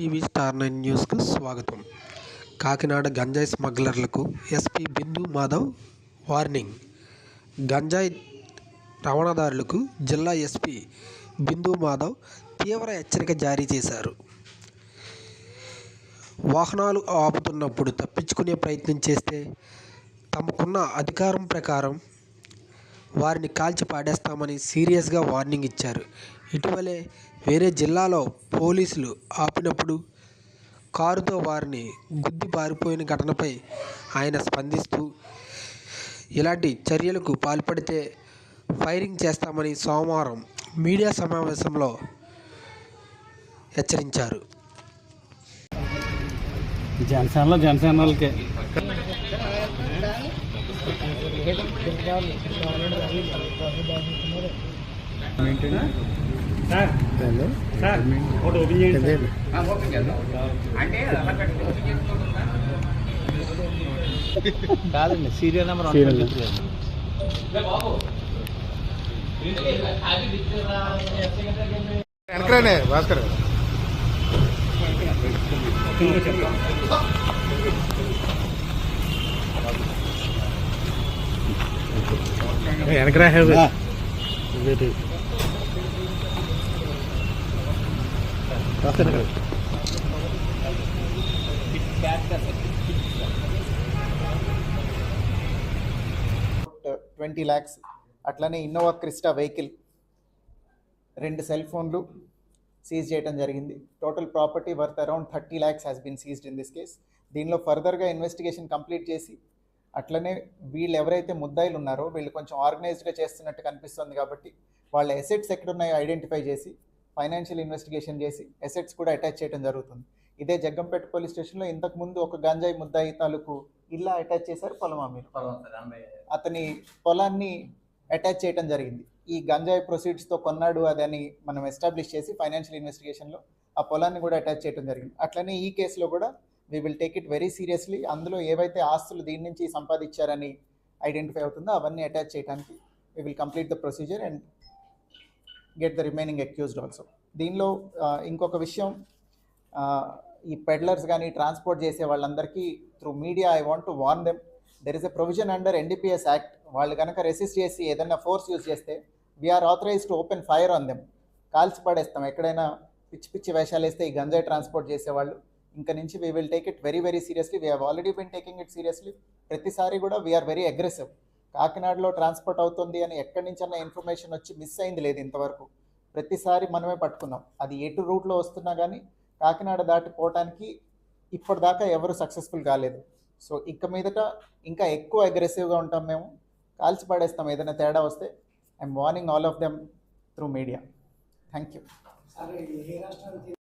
ETV star nine న్యూస్కు స్వాగతం. కాకినాడ గంజాయి స్మగ్లర్లకు ఎస్పీ బిందు మాధవ్ వార్నింగ్. గంజాయి రవాణాదారులకు జిల్లా ఎస్పీ బిందు మాధవ్ తీవ్ర హెచ్చరిక జారీ చేశారు. వాహనాలు ఆపుతున్నప్పుడు తప్పించుకునే ప్రయత్నం చేస్తే తమకున్న అధికారం ప్రకారం వారిని కాల్చి పాడేస్తామని సీరియస్గా వార్నింగ్ ఇచ్చారు. ఇటీవలే వేరే జిల్లాలో పోలీసులు ఆపినప్పుడు కారుతో వారిని గుద్ది పారిపోయిన ఘటనపై ఆయన స్పందిస్తూ ఇలాంటి చర్యలకు పాల్పడితే ఫైరింగ్ చేస్తామని సోమవారం మీడియా సమావేశంలో హెచ్చరించారు. జనసేనలో జనసేన వాళ్ళకే కాదండి సీరియల్ నెంబర్ సీరియల్. వెనకరానే భాస్కర్ ట్వంటీ ల్యాక్స్. అట్లనే ఇన్నోవా క్రిస్టా వెహికల్. రెండు సెల్ ఫోన్లు సీజ్ చేయడం జరిగింది. Total property worth around thirty lakhs has been seized in this case దీనిలో ఫర్దర్గా ఇన్వెస్టిగేషన్ కంప్లీట్ చేసి అట్లనే వీళ్ళు ఎవరైతే ముద్దాయిలు ఉన్నారో వీళ్ళు కొంచెం ఆర్గనైజ్డ్గా చేస్తున్నట్టు కనిపిస్తుంది కాబట్టి వాళ్ళ ఎసెట్స్ ఎక్కడున్నాయో ఐడెంటిఫై చేసి ఫైనాన్షియల్ ఇన్వెస్టిగేషన్ చేసి ఎసెట్స్ కూడా అటాచ్ చేయడం జరుగుతుంది. ఇదే జగ్గంపేట పోలీస్ స్టేషన్లో ఇంతకుముందు ఒక గంజాయి ముద్దాయి తాలూకు ఇల్లా అటాచ్ చేశారు పొలమా మీరు? అతని పొలాన్ని అటాచ్ చేయడం జరిగింది. ఈ గంజాయి ప్రొసీడ్స్తో కొన్నాడు అదని మనం ఎస్టాబ్లిష్ చేసి ఫైనాన్షియల్ ఇన్వెస్టిగేషన్లో ఆ పొలాన్ని కూడా అటాచ్ చేయడం జరిగింది. అట్లనే ఈ కేసులో కూడా we will take it very seriously అందులో ఏవైతే ఆస్తులు దీని నుంచి సంపాదించారని ఐడెంటిఫై అవుతుందో అవన్నీ అటాచ్ చేయడానికి we will complete the procedure and get the remaining accused also దీనిలో ఇంకొక విషయం ఈ పెడ్లర్స్ కానీ ట్రాన్స్పోర్ట్ చేసే వాళ్ళందరికీ through media I want to warn them there is a provision under NDPS act వాళ్ళు కనుక రెసిస్ట్ చేసి ఏదైనా ఫోర్స్ యూజ్ చేస్తే we're authorize to open fire on them కాల్చి పడేస్తాం. ఎక్కడైనా పిచ్చి పిచ్చి వేషాలు వేస్తే ఈ గంజాయి ట్రాన్స్పోర్ట్ చేసేవాళ్ళు. ఇంకా నుంచి we will take it very very seriously we have already been taking it seriously ప్రతిసారి కూడా వీఆర్ వెరీ అగ్రెసివ్ కాకినాడలో ట్రాన్స్పోర్ట్ అవుతుంది అని ఎక్కడి నుంచన్నా ఇన్ఫర్మేషన్ వచ్చి మిస్ అయింది లేదు ఇంతవరకు. ప్రతిసారి మనమే పట్టుకున్నాం. అది ఎటు రూట్లో వస్తున్నా కానీ కాకినాడ దాటిపోవటానికి ఇప్పటిదాకా ఎవరు సక్సెస్ఫుల్ కాలేదు. సో ఇక మీదట ఇంకా ఎక్కువ అగ్రెసివ్గా ఉంటాం మేము. కాల్చి పడేస్తాం ఏదైనా తేడా వస్తే. I'm warning all of them through media thank you